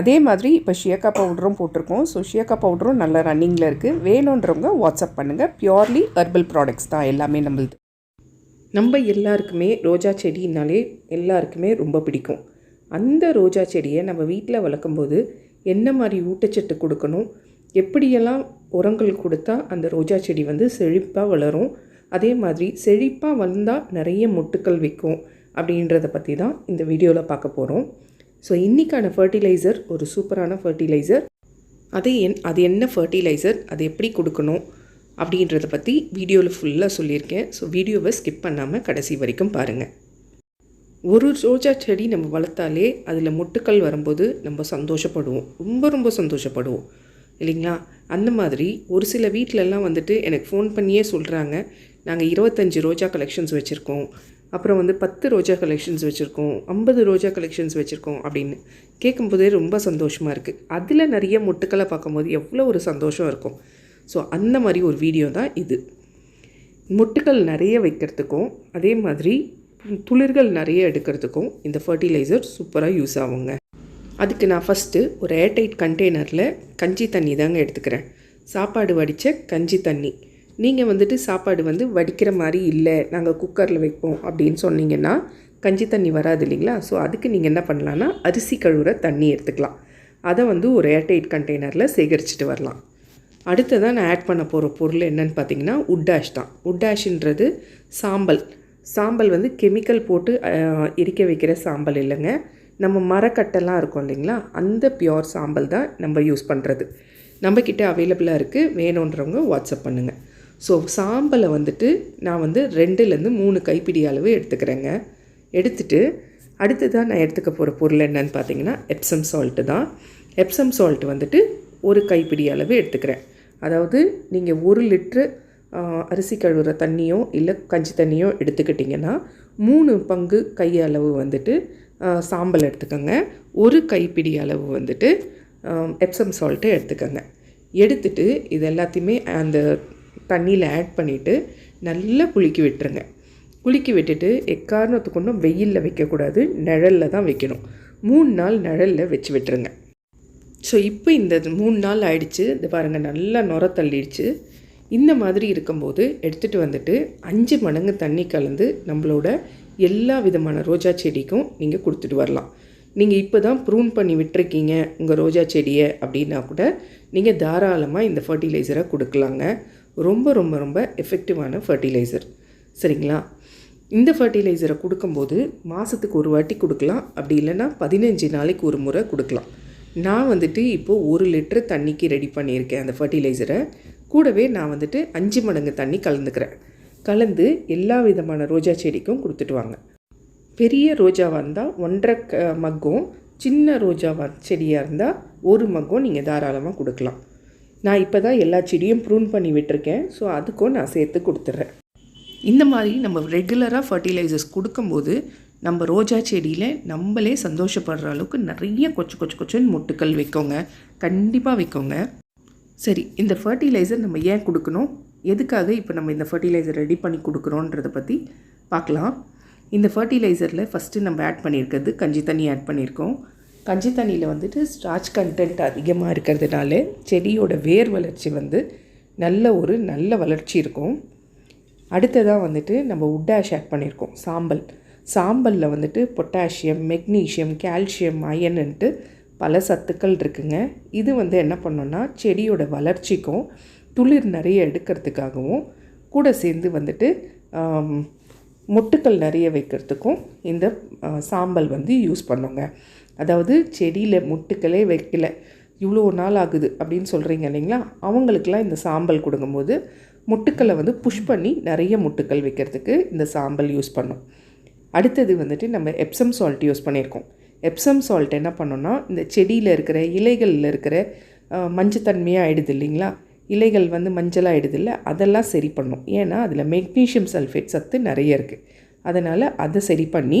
அதே மாதிரி இப்போ ஷியக்கா பவுடரும் போட்டிருக்கோம். ஸோ ஷியக்கா பவுடரும் நல்ல ரன்னிங்கில் இருக்குது வேணுன்றவங்க வாட்ஸ்அப் பண்ணுங்கள் பியோர்லி ஹெர்பல் ப்ராடக்ட்ஸ் தான் எல்லாமே நம்மளுது. நம்ம எல்லாருக்குமே ரோஜா செடினாலே எல்லாருக்குமே ரொம்ப பிடிக்கும். அந்த ரோஜா செடியை நம்ம வீட்டில் வளர்க்கும்போது என்ன மாதிரி ஊட்டச்சத்து கொடுக்கணும்? எப்படியெல்லாம் உரங்கள் கொடுத்தா அந்த ரோஜா செடி வந்து செழிப்பாக வளரும்? அதே மாதிரி செழிப்பாக வந்தால் நிறைய மொட்டுக்கள் வைக்கும் அப்படின்றத பற்றி தான் இந்த வீடியோவில் பார்க்க போகிறோம் ஸோ இன்றைக்கான ஃபர்டிலைசர் ஒரு சூப்பரான ஃபர்டிலைசர் அது என் அது என்ன ஃபர்டிலைசர் அது எப்படி கொடுக்கணும்? அப்படின்றத பற்றி வீடியோவில் ஃபுல்லாக சொல்லியிருக்கேன். ஸோ வீடியோவை ஸ்கிப் பண்ணாமல் கடைசி வரைக்கும் பாருங்கள் ஒரு ரோஜா செடி நம்ம வளர்த்தாலே அதில் மொட்டுக்கள் வரும்போது நம்ம சந்தோஷப்படுவோம். ரொம்ப ரொம்ப சந்தோஷப்படுவோம். இல்லைங்களா? அந்த மாதிரி ஒரு சில வீட்டிலலாம் வந்துட்டு எனக்கு ஃபோன் பண்ணியே சொல்கிறாங்க நாங்கள் இருபத்தஞ்சி ரோஜா கலெக்ஷன்ஸ் வச்சுருக்கோம். அப்புறம் வந்து பத்து ரோஜா கலெக்ஷன்ஸ் வச்சுருக்கோம் ஐம்பது ரோஜா கலெக்ஷன்ஸ் வச்சுருக்கோம் அப்படின்னு கேட்கும்போதே ரொம்ப சந்தோஷமாக இருக்குது அதில் நிறைய மொட்டுக்களை பார்க்கும்போது எவ்வளோ ஒரு சந்தோஷம் இருக்கும். ஸோ அந்த மாதிரி ஒரு வீடியோ தான் இது. மொட்டுக்கள் நிறைய வைக்கிறதுக்கும் அதே மாதிரி துளிர்கள் நிறைய எடுக்கிறதுக்கும் இந்த ஃபர்டிலைசர் சூப்பராக யூஸ் ஆகுங்க. அதுக்கு நான் ஃபஸ்ட்டு ஒரு ஏர்டைட் கண்டெய்னரில் கஞ்சி தண்ணி தாங்க எடுத்துக்கிறேன். சாப்பாடு வடித்த கஞ்சி தண்ணி. நீங்கள் வந்துட்டு சாப்பாடு வந்து வடிக்கிற மாதிரி இல்லை நாங்கள் குக்கரில் வைப்போம் அப்படின்னு சொன்னீங்கன்னா கஞ்சி தண்ணி வராது இல்லைங்களா? ஸோ அதுக்கு நீங்கள் என்ன பண்ணலான்னா அரிசி கழுவுற தண்ணி எடுத்துக்கலாம். அதை வந்து ஒரு ஏர்டைட் கண்டெய்னரில் சேகரிச்சுட்டு வரலாம். அடுத்ததாக நான் ஆட் பண்ண போகிற பொருள் என்னன்னு பார்த்தீங்கன்னா உட்டாஷ் தான். உட்டாஷ்ன்றது சாம்பல். சாம்பல் வந்து கெமிக்கல் போட்டு எரிக்க வைக்கிற சாம்பல் இல்லைங்க. நம்ம மரக்கட்டெல்லாம் இருக்கும் இல்லைங்களா? அந்த பியோர் சாம்பல் தான் நம்ம யூஸ் பண்ணுறது நம்மக்கிட்ட அவைலபிளாக இருக்குது வேணுன்றவங்க வாட்ஸ்அப் பண்ணுங்கள் ஸோ சாம்பலை வந்துட்டு நான் வந்து ரெண்டுலேருந்து மூணு கைப்பிடி அளவு எடுத்துக்கிறேங்க. எடுத்துட்டு அடுத்ததாக நான் எடுத்துக்க போகிற பொருள் என்னன்னு பார்த்தீங்கன்னா எப்சம் சால்ட்டு தான். எப்சம் சால்ட் வந்துட்டு ஒரு கைப்பிடி அளவு எடுத்துக்கிறேன். அதாவது நீங்கள் ஒரு லிட்ரு அரிசி கழுவுற தண்ணியோ இல்லை கஞ்சி தண்ணியோ எடுத்துக்கிட்டிங்கன்னா மூணு பங்கு கை அளவு வந்துட்டு சாம்பல் எடுத்துக்கோங்க. ஒரு கைப்பிடி அளவு வந்துட்டு எப்சம் சால்ட்டு எடுத்துக்கோங்க. எடுத்துட்டு இது எல்லாத்தையுமே அந்த தண்ணியில் ஆட் பண்ணிவிட்டு நல்லா குலுக்கி விட்டுருங்க. குலுக்கி விட்டுட்டு எக்காரணத்து கொண்டும் வெயிலில் வைக்கக்கூடாது நிழலில் தான் வைக்கணும். மூணு நாள் நிழலில் வச்சு விட்டுருங்க. ஸோ இப்போ இந்த மூணு நாள் ஆயிடுச்சு. இது பாருங்கள் நல்லா நுர தள்ளிடுச்சு. இந்த மாதிரி இருக்கும்போது எடுத்துகிட்டு வந்துட்டு அஞ்சு மடங்கு தண்ணி கலந்து நம்மளோட எல்லா விதமான ரோஜா செடிக்கும் நீங்கள் கொடுத்துட்டு வரலாம். நீங்கள் இப்போ தான் ப்ரூன் பண்ணி விட்டுருக்கீங்க உங்கள் ரோஜா செடியை அப்படின்னா கூட நீங்கள் தாராளமாக இந்த ஃபர்டிலைசரை கொடுக்கலாங்க. ரொம்ப ரொம்ப ரொம்ப எஃபெக்டிவான ஃபர்டிலைசர் சரிங்களா? இந்த ஃபர்டிலைசரை கொடுக்கும்போது மாதத்துக்கு ஒரு வாட்டி கொடுக்கலாம். அப்படி இல்லைன்னா பதினஞ்சு நாளைக்கு ஒரு முறை கொடுக்கலாம். நான் வந்துட்டு இப்போது ஒரு லிட்டர் தண்ணிக்கு ரெடி பண்ணியிருக்கேன் அந்த ஃபர்டிலைசரை கூடவே நான் வந்துட்டு அஞ்சு மடங்கு தண்ணி கலந்துக்கிறேன். கலந்து எல்லா விதமான ரோஜா செடிக்கும் கொடுத்துட்டு வாங்க. பெரிய ரோஜாவாக இருந்தால் ஒன்றரை க மக்கும் சின்ன ரோஜாவாக செடியாக இருந்தால் ஒரு மக்கும் நீங்கள் தாராளமாக கொடுக்கலாம். நான் இப்போ தான் எல்லா செடியும் ப்ரூன் பண்ணி விட்டுருக்கேன். ஸோ அதுக்கும் நான் சேர்த்து கொடுத்துட்றேன் இந்த மாதிரி நம்ம ரெகுலராக ஃபர்டிலைசர்ஸ் கொடுக்கும்போது நம்ம ரோஜா செடியில் நம்மளே சந்தோஷப்படுற அளவுக்கு நிறைய கொச்சு கொச்சு கொச்சுன்னு மொட்டுக்கள் வைக்கோங்க. கண்டிப்பாக வைக்கோங்க. சரி இந்த ஃபர்டிலைசர் நம்ம ஏன் கொடுக்கணும்? எதுக்காக இப்போ நம்ம இந்த ஃபர்டிலைசர் ரெடி பண்ணி கொடுக்குறோன்றதை பற்றி பார்க்கலாம். இந்த ஃபர்டிலைசரில் ஃபஸ்ட்டு நம்ம ஆட் பண்ணியிருக்கிறது கஞ்சி தண்ணி ஆட் பண்ணியிருக்கோம். கஞ்சி தண்ணியில் வந்துட்டு ஸ்டார்ச் கண்டென்ட் அதிகமாக இருக்கிறதுனால செடியோட வேர் வளர்ச்சி வந்து நல்ல ஒரு நல்ல வளர்ச்சி இருக்கும். அடுத்ததாக வந்துட்டு நம்ம உட்டாஷ் ஆட் பண்ணியிருக்கோம் சாம்பல். சாம்பலில் வந்துட்டு பொட்டாசியம் மெக்னீஷியம் கால்சியம் அயன்ன்ட்டு பல சத்துக்கள் இருக்குங்க. இது வந்து என்ன பண்ணோன்னா செடியோட வளர்ச்சிக்கும் துளிர் நிறைய எடுக்கிறதுக்காகவும் கூட சேர்ந்து வந்துட்டு மொட்டுக்கள் நிறைய வைக்கிறதுக்கும் இந்த சாம்பல் வந்து யூஸ் பண்ணுங்க. அதாவது செடியில் முட்டுக்களே வைக்கல. இவ்வளோ நாள் ஆகுது அப்படின்னு சொல்கிறீங்க இல்லைங்களா? அவங்களுக்கெல்லாம் இந்த சாம்பல் கொடுக்கும்போது முட்டுக்களை வந்து புஷ் பண்ணி நிறைய முட்டுக்கள் வைக்கிறதுக்கு இந்த சாம்பல் யூஸ் பண்ணும். அடுத்தது வந்துட்டு நம்ம எப்சம் சால்ட் யூஸ் பண்ணியிருக்கோம். எப்சம் சால்ட் என்ன பண்ணோன்னா இந்த செடியில் இருக்கிற இலைகளில் இருக்கிற மஞ்சத்தன்மையாக ஆயிடுது இல்லைங்களா? இலைகள் வந்து மஞ்சளாக ஆகிடுது இல்லை? அதெல்லாம் சரி பண்ணும். ஏன்னா அதில் மெக்னீஷியம் சல்ஃபேட் சத்து நிறைய இருக்குது அதனால் அதை சரி பண்ணி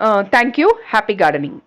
Uh, thank you. Happy gardening.